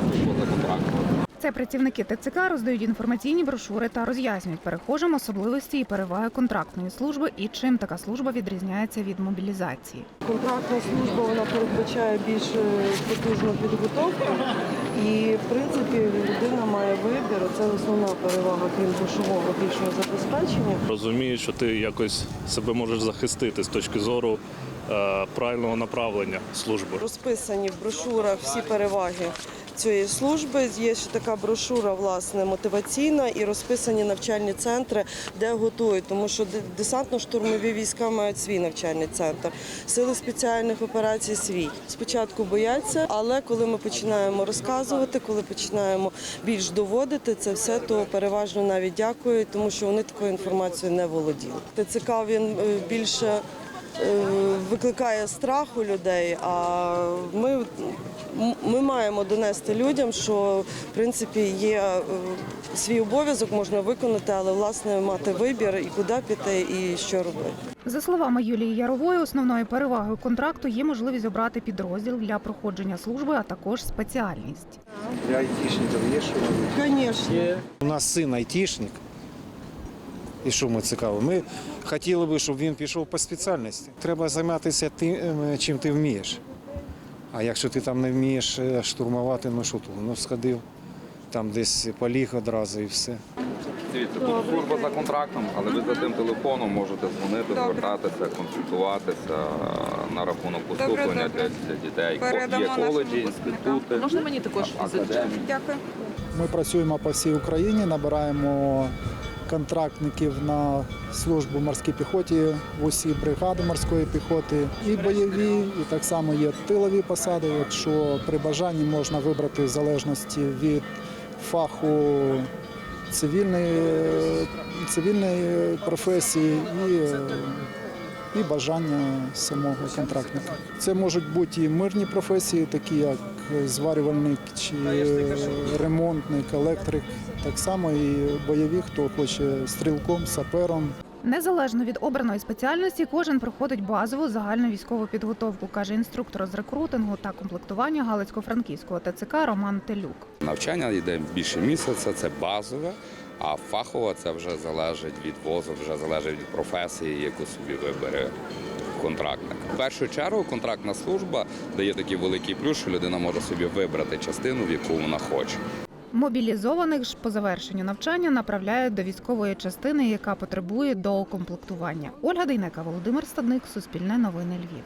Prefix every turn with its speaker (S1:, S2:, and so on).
S1: служба за контрактом.
S2: Це працівники ТЦК роздають інформаційні брошури та роз'яснюють перехожим особливості і переваги контрактної служби і чим така служба відрізняється від мобілізації.
S3: Контрактна служба вона передбачає більш е, потужну підготовку, і в принципі людина має вибір. Це основна перевага крім грошового більшого забезпечення.
S4: Розумію, що ти якось себе можеш захистити з точки зору правильного направлення служби.
S3: Розписані в брошурах всі переваги цієї служби. Є ще така брошура, власне, мотиваційна і розписані навчальні центри, де готують, тому що десантно-штурмові війська мають свій навчальний центр. Сили спеціальних операцій свій. Спочатку бояться, але коли ми починаємо розказувати, коли починаємо більш доводити це все, то переважно навіть дякують, тому що вони такою інформацією не володіли. ТЦК він е, більше е, викликає страх у людей. А ми, ми маємо донести людям, що в принципі є е, свій обов'язок, можна виконати, але власне мати вибір і куди піти, і що робити.
S2: За словами Юлії Ярової, основною перевагою контракту є можливість обрати підрозділ для проходження служби, а також спеціальність.
S5: Для айтішників є що?
S3: Звісно.
S5: У нас син айтішник. І що ми цікаво? Ми хотіли би, щоб він пішов по спеціальності. Треба займатися тим, е, чим ти вмієш. А якщо ти там не вмієш е, штурмувати, ну що тут? Ну сходив, там десь поліг одразу і все.
S1: Дивіться, тут служба за контрактом, але ви за тим телефоном можете дзвонити, звертатися, консультуватися е, на рахунок поступлення для, для дітей.
S6: Передамо
S1: Є коледжі, інститути,
S6: Можна мені також Дякую.
S7: Ми працюємо по всій Україні, набираємо контрактників на службу морській піхоті в усі бригади морської піхоти, і бойові, і так само є тилові посади. Якщо при бажанні можна вибрати в залежності від фаху цивільної, цивільної професії і, і бажання самого контрактника. Це можуть бути і мирні професії, такі як зварювальник чи ремонтник, електрик. Так само і бойові, хто хоче стрілком, сапером.
S2: Незалежно від обраної спеціальності, кожен проходить базову загальну військову підготовку, каже інструктор з рекрутингу та комплектування Галицько-Франківського ТЦК Роман Телюк.
S8: Навчання йде більше місяця, це базове, а фахово це вже залежить від возу, вже залежить від професії, яку собі вибере контрактник. В першу чергу контрактна служба дає такий великий плюс, що людина може собі вибрати частину, в яку вона хоче.
S2: Мобілізованих ж по завершенню навчання направляють до військової частини, яка потребує доукомплектування. Ольга Дейнека, Володимир Стадник, Суспільне новини Львів.